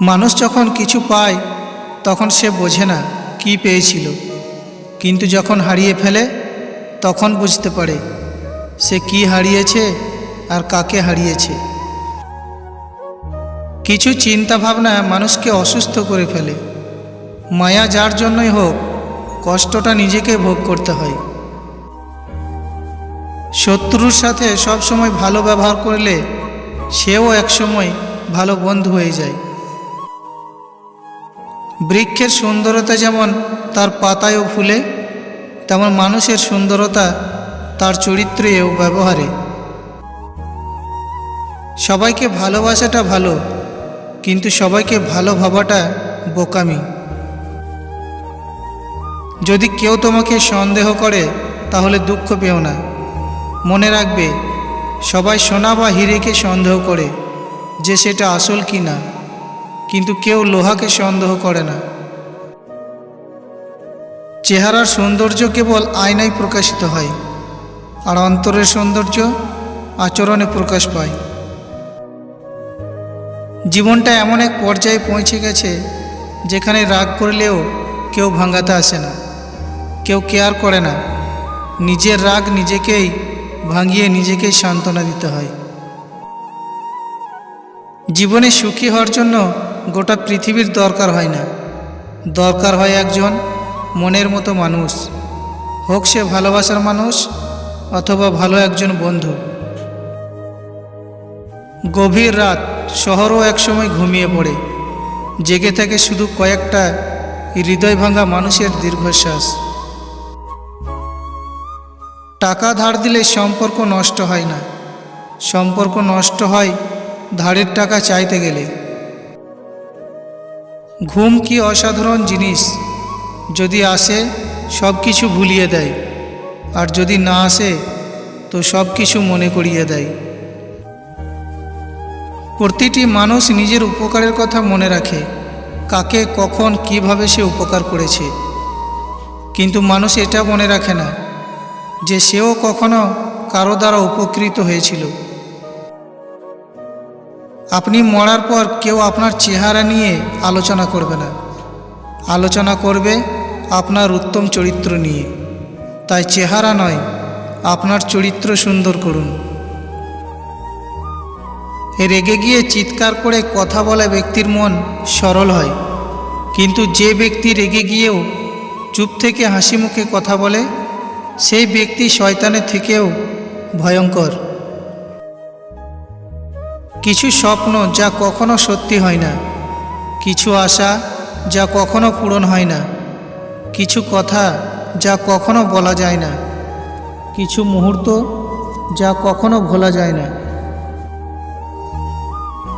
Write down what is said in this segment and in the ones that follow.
মানুষ যখন কিছু পায়, তখন সে বোঝে না কি পেয়েছিল। কিন্তু যখন হারিয়ে ফেলে, তখন বুঝতে পারে সে কি হারিয়েছে আর কাকে হারিয়েছে। কিছু চিন্তা ভাবনা মানুষকে অসুস্থ করে ফেলে। মায়া যার জন্যই হোক, কষ্টটা নিজেকে ভোগ করতে হয়। শত্রুর সাথে সব সময় ভালো ব্যবহার করলে, সেও একসময় ভালো বন্ধু হয়ে যায়। বৃক্ষের সুন্দরতা যেমন তার পাতায় ও ফুলে, তেমন মানুষের সুন্দরতা তার চরিত্রে ও ব্যবহারে। সবাইকে ভালোবাসাটা ভালো, কিন্তু সবাইকে ভালো ভাবাটা বোকামি। যদি কেউ তোমাকে সন্দেহ করে, তাহলে দুঃখ পেও না। মনে রাখবে, সবাই সোনা বা হিরেকে সন্দেহ করে যে সেটা আসল কি না কিন্তু কেউ লোহাকে সন্দেহ করে না। চেহারার সৌন্দর্য কেবল আয়নায় প্রকাশিত হয়, আর অন্তরের সৌন্দর্য আচরণে প্রকাশ পায়। জীবনটা এমন এক পর্যায়ে পৌঁছে গেছে, যেখানে রাগ করলেও কেউ ভাঙাতে আসে না, কেউ কেয়ার করে না। নিজের রাগ নিজেকেই ভাঙিয়ে নিজেকেই সান্ত্বনা দিতে হয়। জীবনে সুখী হওয়ার জন্য গোটা পৃথিবীর দরকার হয় না। দরকার হয় একজন মনের মতো মানুষ। হোক সে ভালোবাসার মানুষ অথবা ভালো একজন বন্ধু। গভীর রাত শহরও একসময় ঘুমিয়ে পড়ে। জেগে থাকে শুধু কয়েকটা হৃদয় ভাঙা মানুষের দীর্ঘশ্বাস। টাকা ধার দিলে সম্পর্ক নষ্ট হয় না। সম্পর্ক নষ্ট হয় ধারের টাকা চাইতে গেলে। ঘুম কি অসাধারণ জিনিস। যদি আসে, সব কিছু ভুলিয়ে দেয়। আর যদি না আসে, তো সব কিছু মনে করিয়ে দেয়। প্রতিটি মানুষ নিজের উপকারের কথা মনে রাখে, কাকে, কখন, কীভাবে সে উপকার করেছে। কিন্তু মানুষ এটা মনে রাখে না যে সেও কখনো কারও দ্বারা উপকৃত হয়েছিল। আপনি মরার পর কেউ আপনার চেহারা নিয়ে আলোচনা করবে না। আলোচনা করবে আপনার উত্তম চরিত্র নিয়ে। তাই চেহারা নয়, আপনার চরিত্র সুন্দর করুন। রেগে গিয়ে চিৎকার করে কথা বলা ব্যক্তির মন সরল হয়। কিন্তু যে ব্যক্তি রেগে গিয়েও চুপ থেকে হাসি মুখে কথা বলে, সেই ব্যক্তি শয়তানের থেকেও ভয়ঙ্কর। কিছু স্বপ্ন যা কখনো সত্যি হয় না। কিছু আশা যা কখনো পূরণ হয় না। কিছু কথা যা কখনো বলা যায় না। কিছু মুহূর্ত যা কখনো ভোলা যায় না।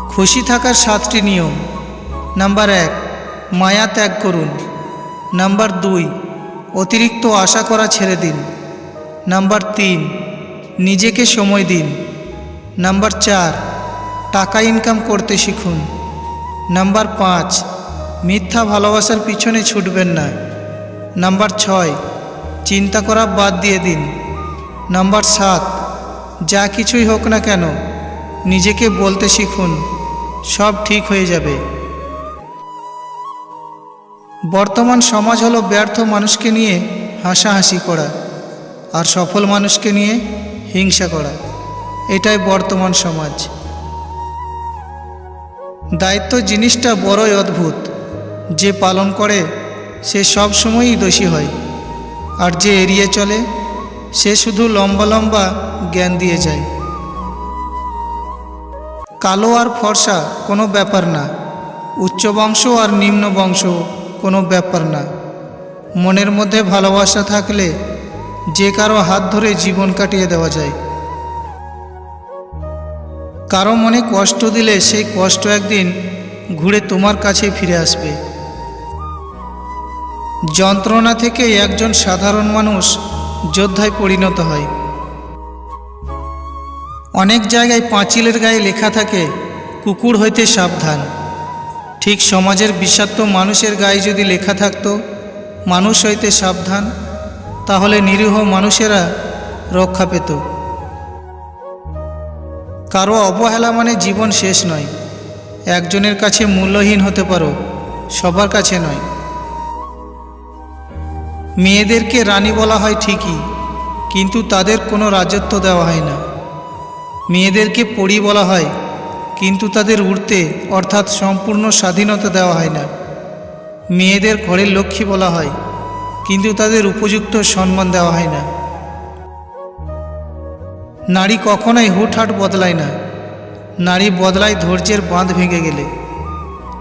খুশি থাকার সাতটি নিয়ম। নাম্বার এক, মায়া ত্যাগ করুন। নাম্বার দুই, অতিরিক্ত আশা করা ছেড়ে দিন। নাম্বার তিন, নিজেকে সময় দিন। নাম্বার চার টাকা ইনকাম করতে শিখুন। নাম্বার পাঁচ, মিথ্যা ভালোবাসার পিছনে ছুটবেন না। নাম্বার ছয়, চিন্তা করা বাদ দিয়ে দিন। নাম্বার সাত, যা কিছুই হোক না কেন, নিজেকে বলতে শিখুন। সব ঠিক হয়ে যাবে। বর্তমান সমাজ হলো ব্যর্থ মানুষকে নিয়ে হাসাহাসি করা আর সফল মানুষকে নিয়ে হিংসা করা। এটাই বর্তমান সমাজ। দায়িত্ব জিনিসটা বড়ই অদ্ভুত। যে পালন করে, সে সব সময়ই দোষী হয়। আর যে এড়িয়ে চলে, সে শুধু লম্বা লম্বা জ্ঞান দিয়ে যায়। কালো আর ফর্সা কোনো ব্যাপার না। উচ্চ বংশ আর নিম্ন বংশ কোনো ব্যাপার না। মনের মধ্যে ভালোবাসা থাকলে যে কারও হাত ধরে জীবন কাটিয়ে দেওয়া যায়। কারও মনে কষ্ট দিলে সেই কষ্ট একদিন ঘুরে তোমার কাছে ফিরে আসবে। যন্ত্রণা থেকে একজন সাধারণ মানুষ যোদ্ধায় পরিণত হয়। অনেক জায়গায় পাঁচিলের গায়ে লেখা থাকে, কুকুর হইতে সাবধান। ঠিক সমাজের বিষাক্ত মানুষের গায়ে যদি লেখা থাকতো, মানুষ হইতে সাবধান, তাহলে নিরীহ মানুষেরা রক্ষা পেত। কারও অবহেলা মানে জীবন শেষ নয়। একজনের কাছে মূল্যহীন হতে পারো, সবার কাছে নয়। মেয়েদেরকে রানী বলা হয় ঠিকই, কিন্তু তাদের কোনো রাজত্ব দেওয়া হয় না। মেয়েদেরকে পড়ি বলা হয়, কিন্তু তাদের উড়তে অর্থাৎ সম্পূর্ণ স্বাধীনতা দেওয়া হয় না। মেয়েদের ঘরের লক্ষ্মী বলা হয়, কিন্তু তাদের উপযুক্ত সম্মান দেওয়া হয় না। নারী কখনোই হুটহাট বদলায় না। নারী বদলায় ধৈর্যের বাঁধ ভেঙে গেলে।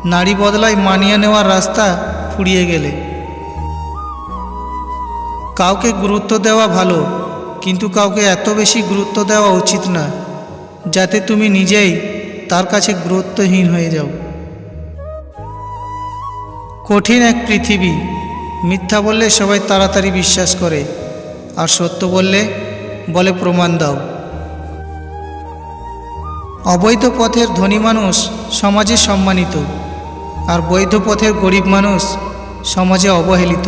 নারী বদলায় মানিয়ে নেওয়ার রাস্তা ফুরিয়ে গেলে। কাউকে গুরুত্ব দেওয়া ভালো, কিন্তু কাউকে এত বেশি গুরুত্ব দেওয়া উচিত না, যাতে তুমি নিজেই তার কাছে গুরুত্বহীন হয়ে যাও। কঠিন এক পৃথিবী, মিথ্যা বললে সবাই তাড়াতাড়ি বিশ্বাস করে, আর সত্য বললে বলে প্রমাণ দাও। অবৈধ পথের ধনী মানুষ সমাজে সম্মানিত, আর বৈধ পথের গরিব মানুষ সমাজে অবহেলিত।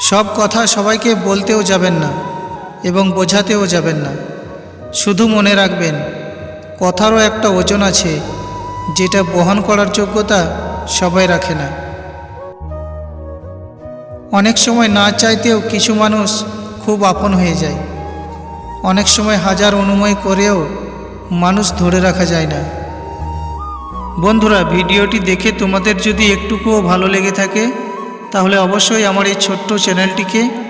সব কথা সবাইকে বলতেও যাবেন না এবং বোঝাতেও যাবেন না। শুধু মনে রাখবেন, কথারও একটা ওজন আছে যেটা বহন করার যোগ্যতা সবাই রাখে না। অনেক সময় না চাইতেও কিছু মানুষ খুব আপন হয়ে যায়। অনেক সময় হাজার অনুময় করেও মানুষ ধরে রাখা যায় না। বন্ধুরা, ভিডিওটি দেখে তোমাদের যদি একটুকুও ভালো লেগে থাকে, তাহলে অবশ্যই আমার এই ছোট্ট চ্যানেলটিকে